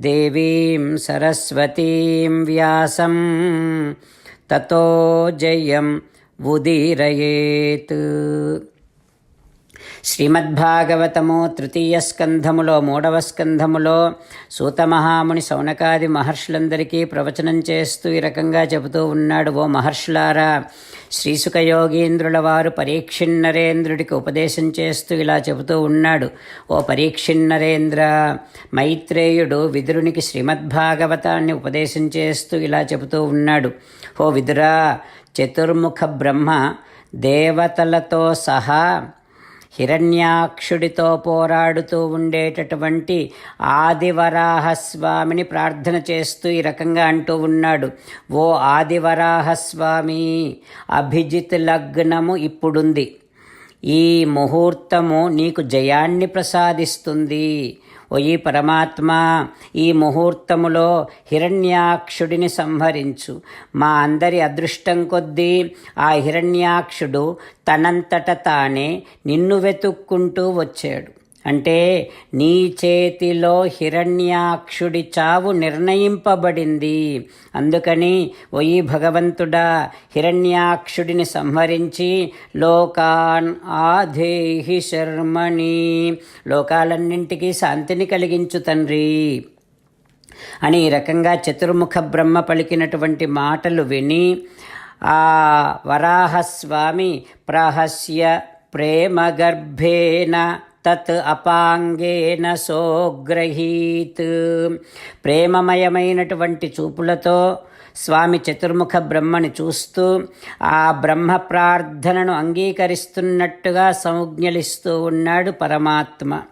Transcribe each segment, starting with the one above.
దేవీం సరస్వతీం వ్యాసం తతో జయం ఉదీరయేత్ శ్రీమద్భాగవతము తృతీయ స్కంధములో మూడవ స్కంధములో సూతమహాముని సౌనకాది మహర్షులందరికీ ప్రవచనం చేస్తూ ఈ రకంగా చెబుతూ ఉన్నాడు. ఓ మహర్షులారా శ్రీసుఖయోగీంద్రుల వారు పరీక్షిన్నరేంద్రుడికి ఉపదేశం చేస్తూ ఇలా చెబుతూ ఉన్నాడు. ఓ పరీక్షిన్నరేంద్ర మైత్రేయుడు విదురునికి శ్రీమద్భాగవతాన్ని ఉపదేశం చేస్తూ ఇలా చెబుతూ ఉన్నాడు. ఓ విదురా చతుర్ముఖ బ్రహ్మ దేవతలతో సహా హిరణ్యాక్షుడితో పోరాడుతూ ఉండేటటువంటి ఆదివరాహస్వామిని ప్రార్థన చేస్తూ ఈ రకంగా అంటూ ఉన్నాడు. ఓ ఆదివరాహస్వామి అభిజిత్ లగ్నము ఇప్పుడుంది. ఈ ముహూర్తము నీకు జయాన్ని ప్రసాదిస్తుంది. ఓయి పరమాత్మా పరమాత్మ ఈ ముహూర్తములో హిరణ్యాక్షుడిని సంహరించు. మా అందరి అదృష్టం కొద్దీ ఆ హిరణ్యాక్షుడు తనంతట తానే నిన్ను వెతుక్కుంటూ వచ్చాడు. అంటే నీ చేతిలో హిరణ్యాక్షుడి చావు నిర్ణయింపబడింది. అందుకని ఒయి భగవంతుడా హిరణ్యాక్షుడిని సంహరించి లోకాన్ ఆధేహి శర్మణి. లోకాలన్నింటికీ శాంతిని కలిగించు తండ్రి. అని ఈ రకంగా చతుర్ముఖ బ్రహ్మ పలికినటువంటి మాటలు విని ఆ వరాహస్వామి ప్రహస్య ప్రేమగర్భేణ తత్ అపాంగేన సోగ్రహీత్ ప్రేమమయమైనటువంటి చూపులతో స్వామి చతుర్ముఖ బ్రహ్మని చూస్తూ ఆ బ్రహ్మ ప్రార్థనను అంగీకరిస్తున్నట్టుగా సంజ్ఞలిస్తూ ఉన్నాడు పరమాత్మ.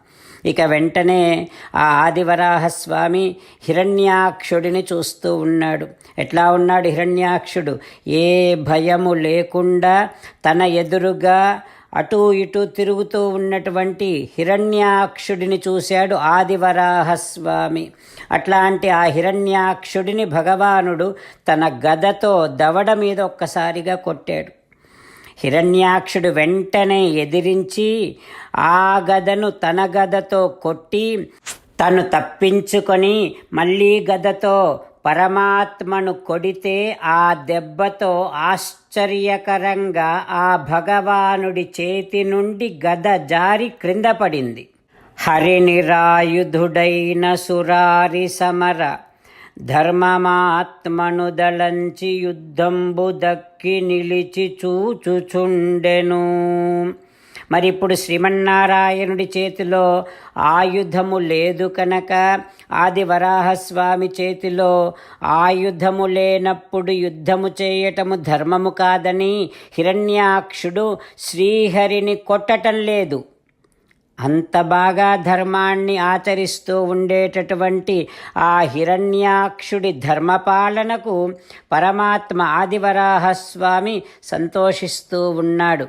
ఇక వెంటనే ఆ ఆదివరాహస్వామి హిరణ్యాక్షుడిని చూస్తూ ఉన్నాడు. ఎట్లా ఉన్నాడు హిరణ్యాక్షుడు? ఏ భయము లేకుండా తన ఎదురుగా అటూ ఇటూ తిరుగుతూ ఉన్నటువంటి హిరణ్యాక్షుడిని చూశాడు ఆదివరాహస్వామి. అట్లాంటి ఆ హిరణ్యాక్షుడిని భగవానుడు తన గదతో దవడ మీద ఒక్కసారిగా కొట్టాడు. హిరణ్యాక్షుడు వెంటనే ఎదిరించి ఆ గదను తన గదతో కొట్టి తను తప్పించుకొని మళ్ళీ గదతో పరమాత్మను కొడితే ఆ దెబ్బతో ఆశ్చర్యకరంగా ఆ భగవానుడి చేతి నుండి గద జారి క్రింద పడింది. హరినిరాయుధుడైన సురారి సమర ధర్మమాత్మను దళంచి యుద్ధంబు దక్కి నిలిచి చూచుచుండెను. మరి ఇప్పుడు శ్రీమన్నారాయణుడి చేతిలో ఆయుధము లేదు కనుక ఆది వరాహస్వామి చేతిలో ఆయుధము లేనప్పుడు యుద్ధము చేయటము ధర్మము కాదని హిరణ్యాక్షుడు శ్రీహరిని కొట్టటం లేదు. అంత బాగా ధర్మాన్ని ఆచరిస్తూ ఉండేటటువంటి ఆ హిరణ్యాక్షుడి ధర్మపాలనకు పరమాత్మ ఆదివరాహస్వామి సంతోషిస్తూ ఉన్నాడు.